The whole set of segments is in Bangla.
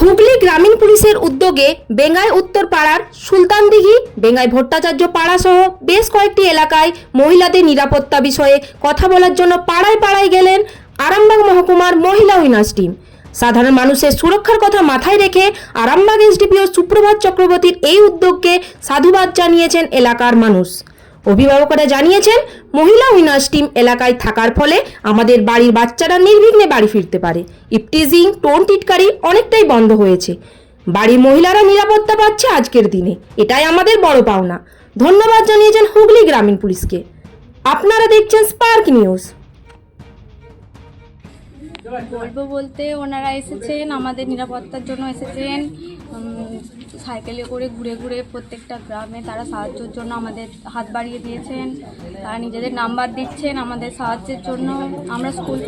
হুগলি গ্রামীণ পুলিশের উদ্যোগে বেঙ্গাই উত্তর পাড়ার সুলতানদিঘি, বেঙ্গাই ভট্টাচার্য পাড়া সহ বেশ কয়েকটি এলাকায় মহিলাদের নিরাপত্তা বিষয়ে কথা বলার জন্য পাড়ায় পাড়ায় গেলেন আরামবাগ মহকুমার মহিলা উইনার্স টিম। সাধারণ মানুষের সুরক্ষার কথা মাথায় রেখে আরামবাগ এসডিপিও সুপ্রভাত চক্রবর্তীর এই উদ্যোগকে সাধুবাদ জানিয়েছেন এলাকার মানুষ। অভিভাবকরা জানিয়েছেন, মহিলা উইনার্স টিম এলাকায় থাকার ফলে আমাদের বাড়ির বাচ্চারা নির্বিঘ্নে বাড়ি ফিরতে পারে। ইপটিজিং টোন টিটকারি অনেকটাই বন্ধ হয়েছে। বাড়ির মহিলারা নিরাপত্তা পাচ্ছে আজকের দিনে। এটাই আমাদের বড় পাওনা। ধন্যবাদ জানিয়েছেন হুগলি গ্রামীণ পুলিশকে। আপনারা দেখছেন স্পার্ক নিউজ বলব বলতে ওনারা এসেছেন, আমাদের নিরাপত্তার জন্য এসেছেন। সাইকেলে করে ঘুরে ঘুরে প্রত্যেকটা গ্রামে তারা সাহায্যের জন্য আমাদের হাত বাড়িয়ে দিয়েছেন। তারা নিজেদের নাম্বার দিচ্ছেন আমাদের সাহায্যের জন্য। আমরা স্কুল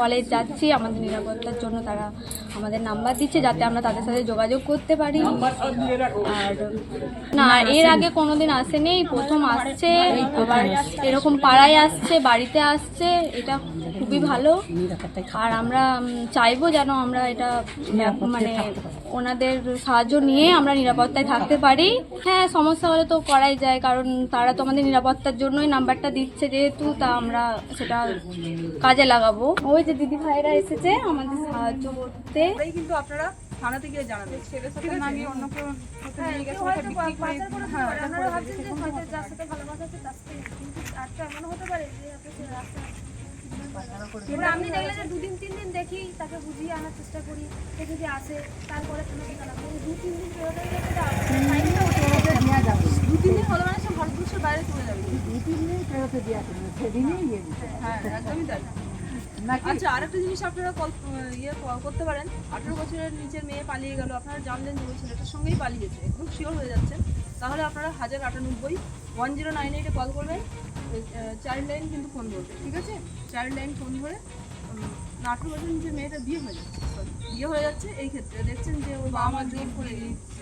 কলেজ যাচ্ছি, আমাদের নিরাপত্তার জন্য তারা আমাদের নাম্বার দিচ্ছে যাতে আমরা তাদের সাথে যোগাযোগ করতে পারি। আর, না, এর আগে কোনোদিন আসেনি, প্রথম আসছে আবার এরকম পাড়ায় আসছে, বাড়িতে আসছে, এটা খুবই ভালো। আর আমরা চাইব যেন আমরা এটা মানে ওনাদের সাহায্য নিয়ে আমরা নিরাপত্তায় থাকতে পারি। হ্যাঁ সমস্যা হলে তো করাই যায় কারণ তারা তো আমাদের নিরাপত্তার জন্যই নাম্বারটা দিচ্ছে যেহেতু তা আমরা সেটা কাজে লাগাবো। ওই যে দিদি ভাইরা এসেছে আমাদের সাহায্য করতে। কিন্তু আপনারা থানাতে গিয়ে জানাবেন। ছেলের সাথে না গিয়ে অন্য কেউ নিয়ে গেছে ওটা বিক্রি করে হ্যাঁ যার সাথে ভালোবাসা আছে তার সাথে। কিন্তু আজকে এমন হতে পারে যে আপনি রাস্তায় দেখলে যে দুদিন তিন দিন দেখি তাকে বুঝিয়ে আনার চেষ্টা করি। সে যদি আসে তারপরে কোনো কথা না দু তিন দিন বেরোতে গেলে সেটা দু তিন দিন হলো মানে ভারতবর্ষের বাইরে চলে যাবে। হ্যাঁ একদমই তাই। আচ্ছা আরেকটা জিনিস আপনারা কল ইয়ে করতে পারেন। আঠেরো বছরের নিচের মেয়ে পালিয়ে গেল। আপনারা জানলেন যে ওই ছেলেটার সঙ্গেই পালিয়েছে। একদম শিওর হয়ে যাচ্ছেন। তাহলে আপনারা হাজার আটানব্বই ওয়ান জিরো নাইন এইটে কল করবেন চাইল্ড লাইন কিন্তু ফোন করবে ঠিক আছে? চাইল্ড লাইন ফোন করে আঠেরো বছর যে মেয়েটা বিয়ে হয়ে যাচ্ছে বিয়ে হয়ে যাচ্ছে এই ক্ষেত্রে। দেখছেন যে ওর বাবা মা জোর করে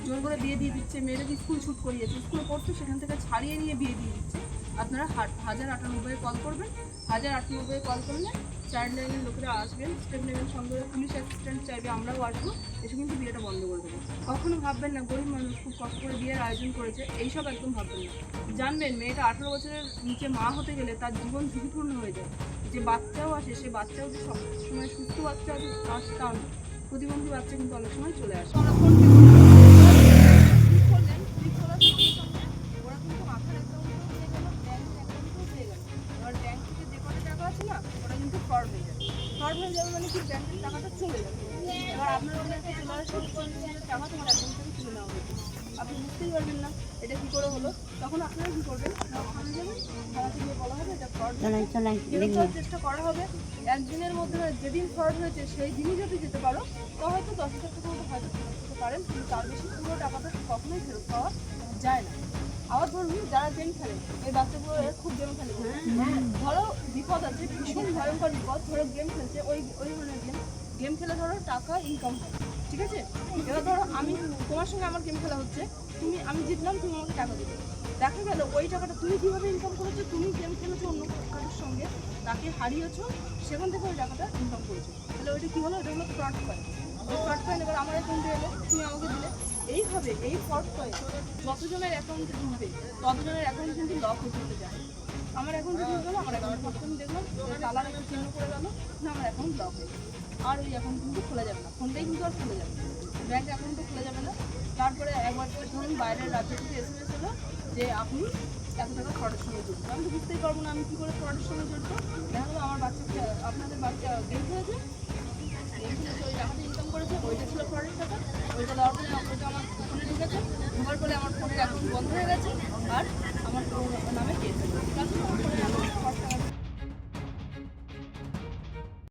জোর করে বিয়ে দিয়ে দিচ্ছে মেয়েটাকে স্কুল ছুট করিয়েছে স্কুলে পড়তো সেখান থেকে ছাড়িয়ে নিয়ে বিয়ে দিয়ে দিচ্ছে। আপনারা হাজার আটানব্বই কল করবেন, হাজার আটানব্বই কল করলে চাইল্ড লাইনের লোকেরা আসবেন স্টেপ নেবেন সঙ্গে পুলিশ অ্যাসিস্ট্যান্ট চাইবে, আমরাও আসব, এসে কিন্তু বিয়েটা বন্ধ করে দেবো। কখনো ভাববেন না, গরিব মানুষ খুব কষ্ট করে বিয়ের আয়োজন করেছে, এইসব একদম ভাববেন না। জানবেন মেয়েটা আঠেরো বছরের নিচে মা হতে গেলে তার জীবন ঝুঁকিপূর্ণ হয়ে যায়। যে বাচ্চাও আসে, সে বাচ্চাও যে সব সময় সুস্থ বাচ্চা আছে, তার প্রতিবন্ধী বাচ্চা কিন্তু অনেক সময় চলে আসে। আমরা আছে না ওটা কিন্তু ফ্রড হয়ে যাবে। ফ্রড হয়ে যাবে মানে কি ব্যাংকের টাকাটা চলে যাবে। এবার আপনার ওখানে একটা চলে আসবে টাকা তোমার অ্যাকাউন্ট থেকে তুলে নেওয়া হবে আপনি বুঝতেই পারবেন না এটা কি করে হলো। তখন আপনারা কি করবেন ওখানে যাবেন গিয়ে বলা হবে এটা ফ্রড দেওয়ার চেষ্টা করা হবে একদিনের মধ্যে যেদিন ফ্রড হয়েছে সেই দিনই যদি যেতে পারো তো হয়তো দশ হাজার টাকা মতো হয়তো ফেরত পারেন কিন্তু তার বেশি পুরো টাকাটা কখনোই ফেরত পাওয়া যায় না। যারা গেম খেলে, এই বাচ্চাগুলো খুব গেম খেলে। ধরো বিপদ আছে, ভীষণ ভয়ঙ্কর বিপদ। ধরো গেম খেলছে, ওই ওই ধরনের গেম গেম খেলে ধরো টাকা ইনকাম হয় ঠিক আছে? এবার ধরো আমি তোমার সঙ্গে আমার গেম খেলা হচ্ছে, তুমি, আমি জিতলাম, তুমি আমাকে টাকা দিবে দেখা গেল, ওই টাকাটা তুমি কীভাবে ইনকাম করেছ, তুমি গেম খেলেছো অন্য কারোর সঙ্গে, তাকে হারিয়েছো, সেখান থেকে ওই টাকাটা ইনকাম করেছ। তাহলে ওইটা কি হলো? ওটা হলো ফ্রড কয়েন ফ্রড কয়েন এবার আমার অ্যাকাউন্টে এলো, তুমি আমাকে দিলে। এইভাবে, এই কয়েন যতজনের অ্যাকাউন্টে ঢুকবে, ততজনের অ্যাকাউন্ট কিন্তু লক হয়ে যেতে যায়। আমার অ্যাকাউন্টে ঢুকে গেলো আমার অ্যাকাউন্ট প্রথম দেখলাম যে তালার একটা চিহ্ন করে গেল, না, আমার অ্যাকাউন্ট লক হয়ে। আর ওই অ্যাকাউন্ট কিন্তু খোলা যাবে না। ফোনটাই কিন্তু আর খোলা যাবে না। ব্যাংক অ্যাকাউন্টও খোলা যাবে না। তারপরে একবার করে ধরুন বাইরের রাজ্য থেকে এস এম এস যে, আপনি এত টাকা ফ্রডের সঙ্গে জড়িত। আমি তো বুঝতেই পারব না আমি কী করে ফ্রডের সঙ্গে জড়িত। দেখা গেলো আমার বাচ্চাকে, আপনাদের বাচ্চা গেম খেলেছে গেম খেলেছে ওই করেছে ওইটা ছিল ফ্রডের টাকা ওইটা দেওয়ার পরে আমার ফোনে ঢুকেছে। ঢোকার